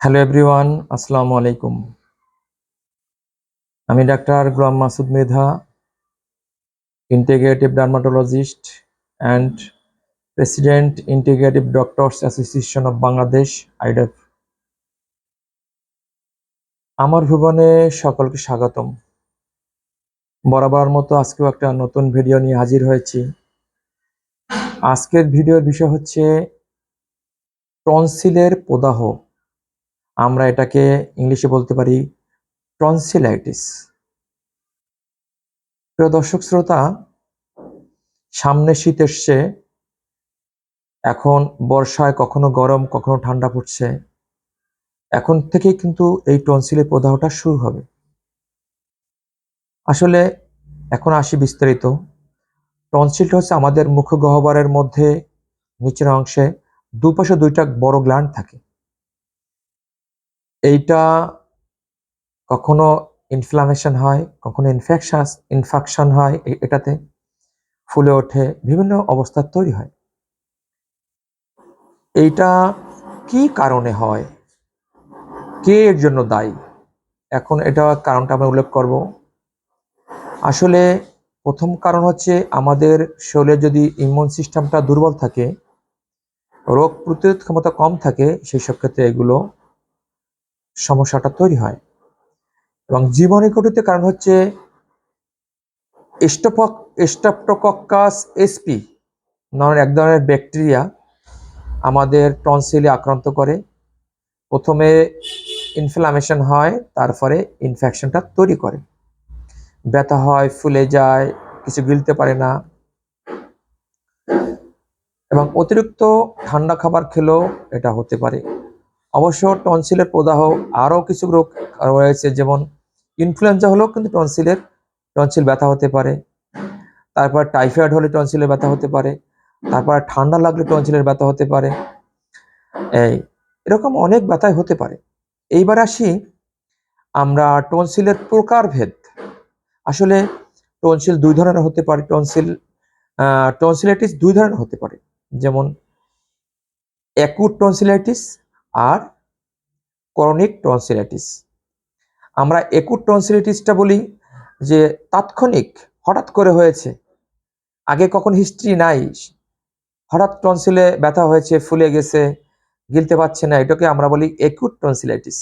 Hello everyone আসসালামু আলাইকুম আমি doctor Golam Masud Mridha integrative dermatologist and president integrative doctors association of Bangladesh আইডেফ আমার ভুবনে সকলকে স্বাগতম। বরাবর মতো আজকেও একটা নতুন ভিডিও নিয়ে হাজির হয়েছি। আজকের ভিডিওর বিষয় হচ্ছে টনসিলের প্রদাহ। আমরা এটাকে ইংলিশে বলতে পারি টনসিলাইটিস প্রিয় দর্শক শ্রোতা, সামনে শীত এসছে, এখন বর্ষায় কখনো গরম, কখনো ঠান্ডা পড়ছে। এখন থেকেই কিন্তু এই টনসিলের প্রদাহটা শুরু হবে। আসলে এখন আসি বিস্তারিত। টনসিলটা হচ্ছে আমাদের মুখ গহ্বরের মধ্যে, নিচের অংশে, দুপাশে দুইটা বড় গ্ল্যান্ড থাকে। এইটা কখনো ইনফ্লামেশন হয়, কখনো ইনফেকশন ইনফেকশন হয় এটাতে ফুলে ওঠে, বিভিন্ন অবস্থা তৈরি হয়। এইটা কি কারণে হয়? কে এর জন্য দায়ী? এখন এটা কারণটা আমরা উল্লেখ করব। আসলে প্রথম কারণ হচ্ছে আমাদের শরীরে যদি ইমিউন সিস্টেমটা দুর্বল থাকে, রোগ প্রতিরোধ ক্ষমতা কম থাকে, সেই সব ক্ষেত্রে এগুলো সমস্যাটা তৈরি হয়। এবং জীবনীকটিতে কারণ হচ্ছে স্টোপক, স্টাপ্টোকক্কাস এসপি নামের এক ধরনের ব্যাকটেরিয়া আমাদের টনসিলে আক্রান্ত করে। প্রথমে ইনফ্লামেশন হয়, তারপরে ইনফেকশনটা তৈরি করে। ব্যথা হয়, ফুলে যায়, কিছু গিলতে পারে না। এবং অতিরিক্ত ঠান্ডা খাবার খেলেও এটা হতে পারে। অবশ্য টনসিলের প্রদাহ আরও কিছু রোগ রয়েছে, যেমন ইনফ্লুয়েঞ্জা হলেও কিন্তু টনসিলের, টনসিল ব্যথা হতে পারে। তারপর টাইফয়েড হলে টনসিলের ব্যথা হতে পারে। তারপর ঠান্ডা লাগলে টনসিলের ব্যথা হতে পারে। এই, এরকম অনেক ব্যথাই হতে পারে। এইবার আসি আমরা টনসিলের প্রকারভেদ। আসলে টনসিল দুই ধরনের হতে পারে, টনসিল টনসিলাইটিস দুই ধরনের হতে পারে। যেমন অ্যাকুট টনসিলাইটিস আর করনিক টনসিলাইটিস। আমরা একুট টনসিলাইটিসটা বলি যে তাৎক্ষণিক হঠাৎ করে হয়েছে, আগে কখন হিস্ট্রি নাই, হঠাৎ টনসিলে ব্যথা হয়েছে, ফুলে গেছে, গিলতে পারছে না, এটাকে আমরা বলি একুট টনসিলাইটিস।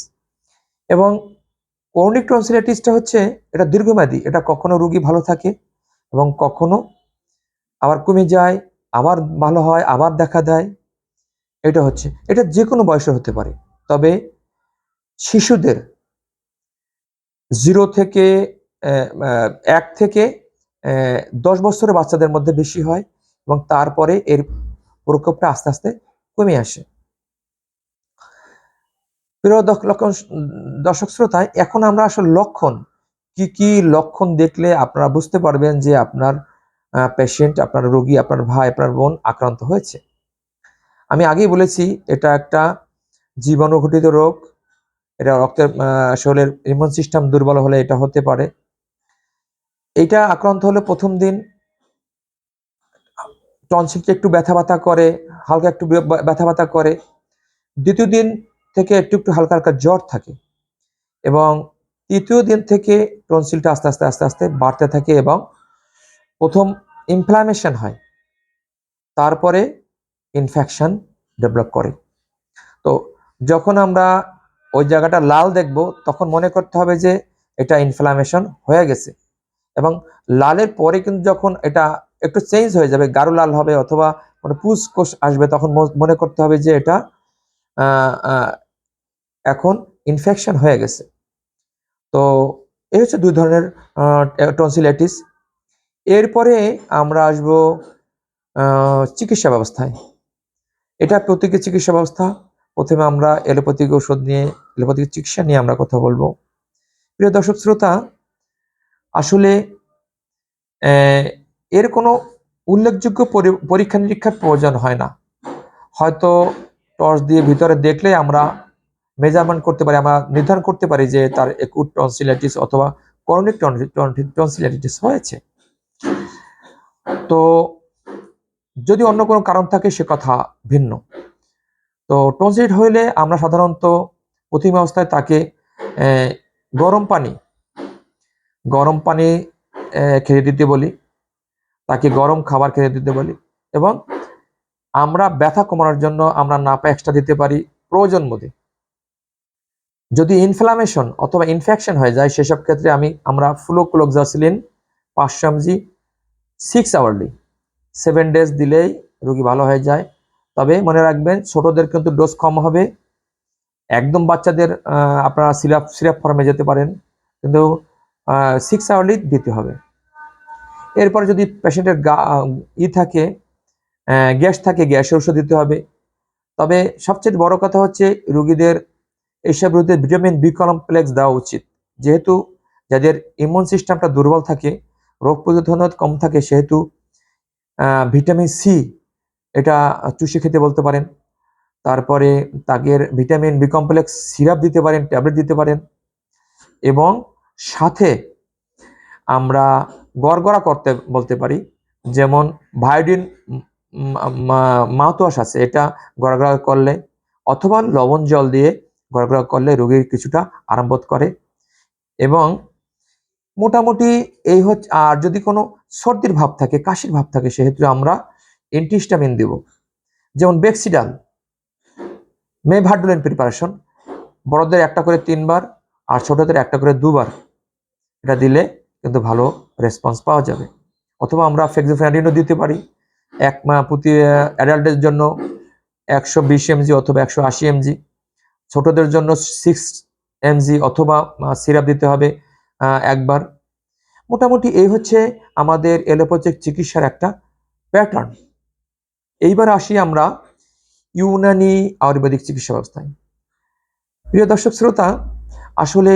এবং করনিক টনসিলাইটিসটা হচ্ছে এটা দীর্ঘমেয়াদী, এটা কখনো রুগী ভালো থাকে এবং কখনো আবার কমে যায়, আবার ভালো হয়, আবার দেখা দেয়। এটা হচ্ছে, এটা যে কোনো বয়সে হতে পারে। তবে শিশুদের জিরো থেকে এক থেকে দশ বছরের বাচ্চাদের মধ্যে বেশি হয় এবং তারপরে এর প্রকোপটা আস্তে আস্তে কমে আসে। প্রিয় লক্ষণ, দর্শক শ্রোতায় এখন আমরা আসলে লক্ষণ, কি কি লক্ষণ দেখলে আপনারা বুঝতে পারবেন যে আপনার পেশেন্ট আপনার রোগী, আপনার ভাই, আপনার বোন আক্রান্ত হয়েছে। আমি আগেই বলেছি, এটা একটা জীবাণুঘটিত রোগ। এটা রক্তের শরীরের ইমিউন সিস্টেম দুর্বল হলে এটা হতে পারে। এটা আক্রান্ত হলে প্রথম দিন টনসিলটা একটু ব্যথা ব্যথা করে, হালকা একটু ব্যথা ব্যথা করে। দ্বিতীয় দিন থেকে একটু একটু হালকা হালকা জ্বর থাকে এবং তৃতীয় দিন থেকে টনসিলটা আস্তে আস্তে আস্তে আস্তে বাড়তে থাকে এবং প্রথম ইনফ্লামেশন হয়। তারপরে ইনফেকশন ডেভেলপ করে। তো যখন আমরা ওই জায়গাটা লাল দেখব, তখন মনে করতে হবে যে এটা ইনফ্লামেশন হয়ে গেছে। এবং লালের পরে কিন্তু যখন এটা একটু চেঞ্জ হয়ে যাবে, গাঢ় লাল হবে অথবা কোনো পুষ কোষ আসবে, তখন মনে করতে হবে যে এটা এখন ইনফেকশন হয়ে গেছে। তো এই হচ্ছে দুই ধরনের টনসিলাইটিস এরপরে আমরা আসব চিকিৎসা ব্যবস্থায়। এটা প্রতীকী চিকিৎসা ব্যবস্থা। প্রথমে আমরা এলোপ্যাথিক ওষুধ নিয়ে এলোপ্যাথিক চিকিৎসা নিয়ে আমরা কথা বলব। প্রিয় দর্শক, শ্রোতা, আসলে এর কোনো উল্লেখযোগ্য পরি- পরীক্ষা নিরীক্ষার প্রয়োজন হয় না। হয়তো টর্চ দিয়ে ভিতরে দেখলে আমরা মেজারমেন্ট করতে পারি, আমরা নির্ধারণ করতে পারি যে তার একুট টনসিলাইটিস অথবা করনিক টনসিলাইটিস হয়েছে। তো যদি অন্য কোনো কারণ থাকে, সে কথা ভিন্ন। তো টনসিলাইট হইলে আমরা সাধারণত প্রথম অবস্থায় তাকে গরম পানি গরম পানি খেতে দিতে বলি। তাকে গরম খাবার খেতে দিতে বলি। এবং আমরা ব্যথা কমানোর জন্য আমরা নাপা এক্সট্রা দিতে পারি প্রয়োজন মধ্যে। যদি ইনফ্লামেশন অথবা ইনফেকশন হয়ে যায়, সেসব ক্ষেত্রে আমি, আমরা ফ্লোক্লোক্সাসিলিন পাঁচশো mg six hourly seven days দিলেই রোগী ভালো হয়ে যায়। তবে মনে রাখবেন, ছোটদের কিন্তু ডোজ কম হবে। একদম বাচ্চাদের আপনারা সিরাপ সিরাপ ফর্মে যেতে পারেন। কিন্তু সিক্স আওয়ারলি দিতে হবে। এরপরে যদি পেশেন্টের গা ই থাকে গ্যাস থাকে, গ্যাসের ওষুধ দিতে হবে। তবে সবচেয়ে বড় কথা হচ্ছে, রোগীদের এইসব রোগীদের ভিটামিন বি কমপ্লেক্স দেওয়া উচিত। যেহেতু যাদের ইমিউন সিস্টেমটা দুর্বল থাকে, রোগ প্রতিরোধ কম থাকে, সেহেতু ভিটামিন সি এটা চুষে খেতে বলতে পারেন। তারপরে তাদের ভিটামিন বি কমপ্লেক্স সিরাপ দিতে পারেন, ট্যাবলেট দিতে পারেন। এবং সাথে আমরা গড়গড়া করতে বলতে পারি, যেমন ভায়োডিন মাউথওয়াশ আছে, এটা গড়গড়া করলে অথবা লবণ জল দিয়ে গড়গড়া করলে রোগীর কিছুটা আরাম বোধ করে। এবং মোটামুটি এই হচ্ছে, আর যদি কোনো সর্দির ভাব থাকে, কাশির ভাব থাকে, সেহেতু আমরা এন্টিস্টামিন দেব। যেমন বেক্সিডাল মেভাডুলেন প্রিপারেশন, বড়দের একটা করে তিনবার আর ছোটদের একটা করে দুবার। এটা দিলে কিন্তু ভালো রেসপন্স পাওয়া যাবে। অথবা আমরা ফেক্সোফেনাডিনও দিতে পারি। এক প্রতি অ্যাডাল্টের জন্য একশো বিশ এমজি অথবা একশো আশি এমজি। ছোটদের জন্য সিক্স এমজি অথবা সিরাপ দিতে হবে। একবার। মোটামুটি এই হচ্ছে আমাদের এলোপ্যাথিক চিকিৎসার একটা প্যাটার্ন এইবার আসি আমরা ইউনানি আয়ুর্বেদিক চিকিৎসা ব্যবস্থায়। প্রিয় দর্শক শ্রোতা, আসলে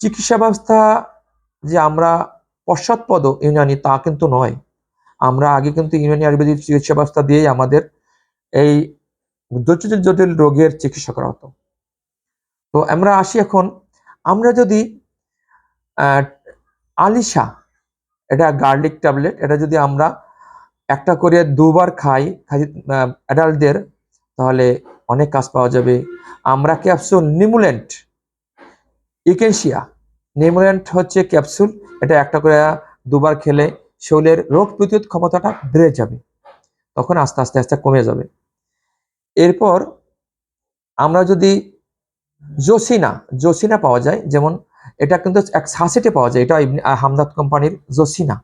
চিকিৎসা ব্যবস্থা যে আমরা পশ্চাৎপদ ইউনানি তা কিন্তু নয়। আমরা আগে কিন্তু ইউনানি আয়ুর্বেদিক চিকিৎসা ব্যবস্থা দিয়েই আমাদের এই জটিল জটিল রোগের চিকিৎসা করা হতো। তো আমরা আসি এখন আমরা যদি আলিশা, এটা গার্লিক ট্যাবলেট এটা যদি আমরা একটা করে দুবার খাই অ্যাডাল্টদের তাহলে অনেক কাজ পাওয়া যাবে। আমরা ক্যাপসুল নিমুলেন্ট ইকেনশিয়া নিমুলেন্ট হচ্ছে ক্যাপসুল এটা একটা করে দুবার খেলে শরীরের রোগ প্রতিরোধ ক্ষমতাটা বেড়ে যাবে। তখন আস্তে আস্তে আস্তে কমে যাবে। এরপর আমরা যদি জোসিনা জোসিনা পাওয়া যায়। যেমন এটা কিন্তু এক সাসেটে পাওয়া যায়। এটা হামদাদ কোম্পানির জোসিনা।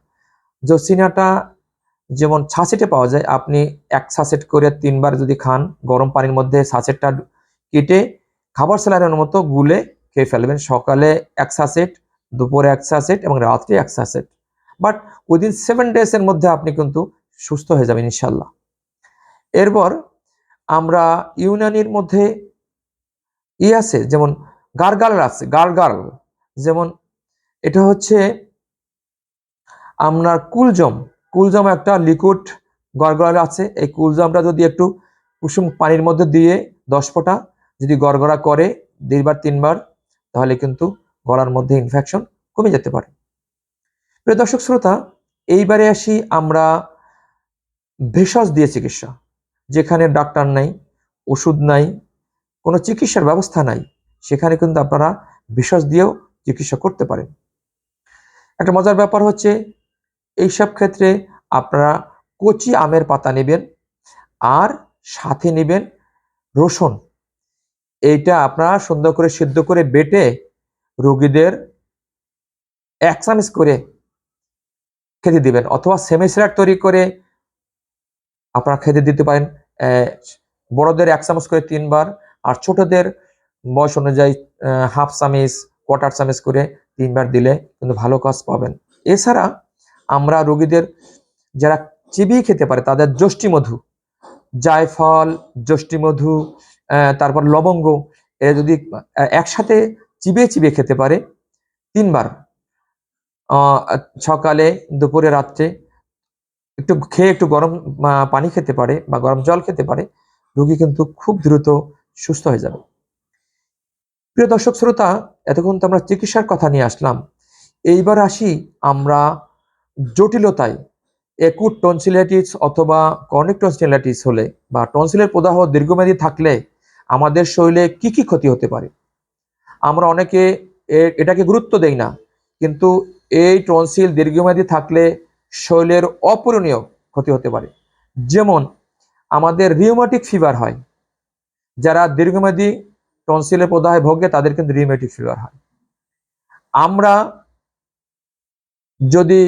জোসিনাটা যেমন সাসেটে পাওয়া যায়, আপনি এক সাসেট করে তিনবার যদি খান, গরম পানির মধ্যে সাসেটটা কেটে খাবার স্যালাইনের মতো গুলে খেয়ে ফেলবেন। সকালে এক সাসেট দুপুরে এক সাসেট এবং রাত্রে এক sachet but within seven days এর মধ্যে আপনি কিন্তু সুস্থ হয়ে যাবেন ইনশাল্লাহ। এরপর আমরা ইউনানির মধ্যে ই আছে, যেমন গার্গাল আছে, গার্গাল। যেমন এটা হচ্ছে আপনার কুলজম। কুলজম একটা লিকুইড গড়গড়া আছে। এই কুলজমটা যদি একটু কুসুম পানির মধ্যে দিয়ে দশ ফোঁটা যদি গড়গড়া করে দুইবার তিনবার, তাহলে কিন্তু গলার মধ্যে ইনফেকশন কমে যেতে পারে। প্রিয় দর্শক শ্রোতা, এইবারে আসি আমরা ভেষজ দিয়ে চিকিৎসা, যেখানে ডাক্তার নাই, ওষুধ নাই কোনো চিকিৎসার ব্যবস্থা নাই। সেখানে কিন্তু আপনারা ভেষজ দিয়েও চিকিৎসা করতে পারেন। একটা মজার ব্যাপার হচ্ছে, এইসব ক্ষেত্রে আপনারা কচি আমের পাতা নেবেন আর সাথে নেবেন রসুন। এইটা আপনারা সুন্দর করে সিদ্ধ করে বেটে রোগীদের এক করে খেতে দিবেন অথবা সেমিস্টার তৈরি করে আপনারা খেতে দিতে পারেন। বড়দের এক চামচ করে তিনবার আর ছোটদের বয়স অনুযায়ী হাফ চামিচ কোয়ার্টার চামিচ করে তিনবার দিলে কিন্তু ভালো কাজ পাবেন। এছাড়া আমরা রোগীদের যারা চিবিয়ে খেতে পারে, তাদের যষ্টি মধু জায়ফল যষ্টি মধু তারপর লবঙ্গ, এরা যদি একসাথে চিবিয়ে চিবিয়ে খেতে পারে, তিনবার সকালে, দুপুরে, রাত্রে একটু খেয়ে একটু গরম পানি খেতে পারে বা গরম জল খেতে পারে, রোগী কিন্তু খুব দ্রুত সুস্থ হয়ে যাবে। প্রিয় দর্শক শ্রোতা, এতক্ষণ তো আমরা চিকিৎসার কথা নিয়ে আসলাম। এইবার আসি আমরা জটিলতায় একুট টনসিলাইটিস অথবা কর্নিক টনসিলাইটিস হলে বা টনসিলের প্রদাহ দীর্ঘমেয়াদী থাকলে আমাদের শরীরে কি কি ক্ষতি হতে পারে? আমরা অনেকে এটাকে গুরুত্ব দেই না, কিন্তু এই টনসিল দীর্ঘমেয়াদী থাকলে শরীরের অপূরণীয় ক্ষতি হতে পারে। যেমন আমাদের রিউমাটিক ফিভার হয় যারা দীর্ঘমেয়াদী টনসিলের প্রদাহে ভোগে, তাদের কিন্তু রিউমেটিক ফিভার হয়। আমরা যদি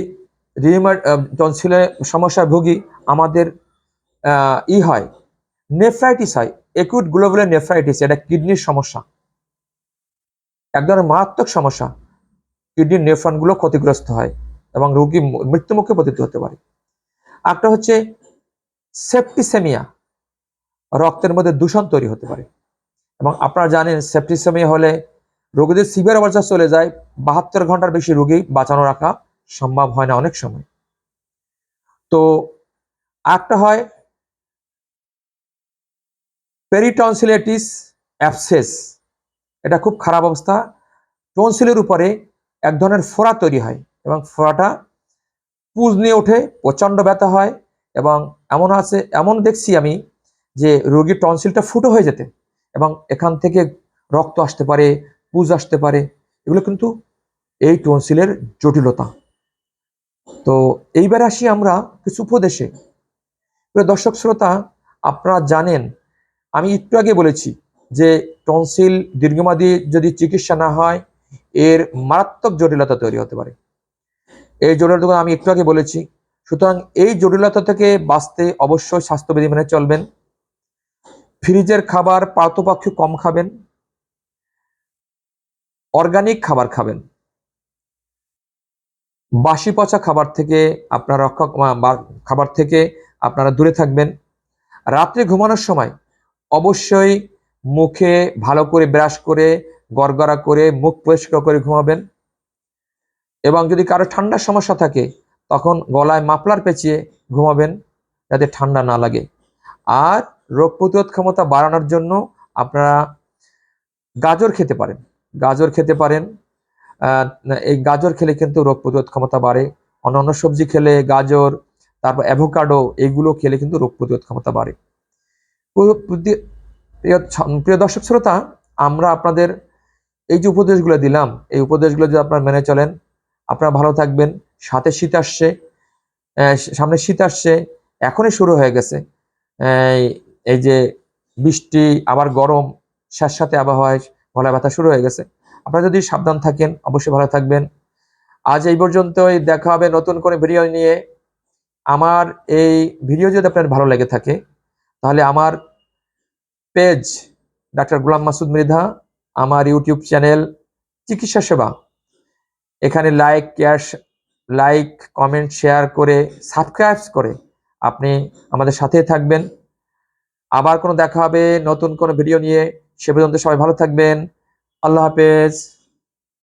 রিউমাট টনসিলের সমস্যায় ভুগি, আমাদের ই হয় নেফ্রাইটিস হয় একুট গ্লোবুলার নেফ্রাইটিস এটা কিডনির সমস্যা। এক ধরনের মারাত্মক সমস্যা। কিডনির নেফ্রনগুলো ক্ষতিগ্রস্ত হয় এবং রোগী মৃত্যুমুখে পতিত হতে পারে। একটা হচ্ছে সেপ্টিসেমিয়া রক্তের মধ্যে দূষণ তৈরি হতে পারে। এবং আপনারা জানেন সেপ্টিসেমিয়া হলে রোগীদের সিভিয়ার অবস্থা চলে যায়। বাহাত্তর ঘণ্টার বেশি রোগী বাঁচানো রাখা সম্ভব হয় না অনেক সময়। তো একটা হয় পেরিটনসিলাইটিস অ্যাপসেস এটা খুব খারাপ অবস্থা। টনসিলের উপরে এক ধরনের ফোড়া তৈরি হয় এবং ফোড়াটা পুজ নিয়ে ওঠে, প্রচণ্ড ব্যথা হয় এবং এমন আছে, এমন দেখছি আমি যে রোগীর টনসিলটা ফুটো হয়ে যেতে এবং এখান থেকে রক্ত আসতে পারে, পুজ আসতে পারে, এগুলো কিন্তু এই টনসিলের জটিলতা। তো এইবার আসি আমরা কিছু উপদেশে। দর্শক শ্রোতা, আপনারা জানেন, আমি একটু আগে বলেছি যে টনসিল দীর্ঘমেয়াদী যদি চিকিৎসা না হয়, এর মারাত্মক জটিলতা তৈরি হতে পারে। এই জটিলতা আমি একটু আগে বলেছি। সুতরাং এই জটিলতা থেকে বাঁচতে অবশ্যই স্বাস্থ্যবিধি মেনে চলবেন। ফ্রিজের খাবার পাতপক্ষে কম খাবেন, অর্গানিক খাবার খাবেন। বাসি পচা খাবার থেকে আপনার রক্ষা খাবার থেকে আপনারা দূরে থাকবেন। রাত্রে ঘুমানোর সময় অবশ্যই মুখে ভালো করে ব্রাশ করে, গড়গড়া করে, মুখ পরিষ্কার করে ঘুমাবেন। এবং যদি কারও ঠান্ডার সমস্যা থাকে, তখন গলায় মাফলার পেঁচিয়ে ঘুমাবেন, যাতে ঠান্ডা না লাগে। আর রোগ প্রতিরোধ ক্ষমতা বাড়ানোর জন্য আপনারা গাজর খেতে পারেন। গাজর খেতে পারেন। এই গাজর খেলে কিন্তু রোগ প্রতিরোধ ক্ষমতা বাড়ে। অন্যান্য সবজি খেলে গাজর, তারপর অ্যাভোকাডো এগুলো খেলে কিন্তু রোগ প্রতিরোধ ক্ষমতা বাড়ে। প্রিয়- দর্শক শ্রোতা, আমরা আপনাদের এই যে উপদেশগুলো দিলাম, এই উপদেশগুলো যদি আপনারা মেনে চলেন, আপনারা ভালো থাকবেন। সাথে শীত আসছে। সামনে শীত আসছে। এখনই শুরু হয়ে গেছে। এই- যে বৃষ্টি, আবার গরম, সাথে আবহাওয়ায় গলা ব্যথা শুরু হয়ে গেছে। আপনারা যদি সাবধান থাকেন, অবশ্যই ভালো থাকবেন। আজ এই পর্যন্তই, দেখা হবে নতুন করে ভিডিও নিয়ে। আমার এই ভিডিও যদি আপনার ভালো লেগে থাকে, তাহলে আমার পেজ ডাক্তার গুলাম মাসুদ মৃধা, আমার ইউটিউব চ্যানেল চিকিৎসা সেবা। এখানে like care like comment share করে সাবস্ক্রাইব করে আপনি আমাদের সাথে থাকবেন। আবার কোনো দেখা হবে, নতুন কোনো ভিডিও নিয়ে, সে পর্যন্ত সবাই ভালো থাকবেন। আল্লাহ হাফেজ।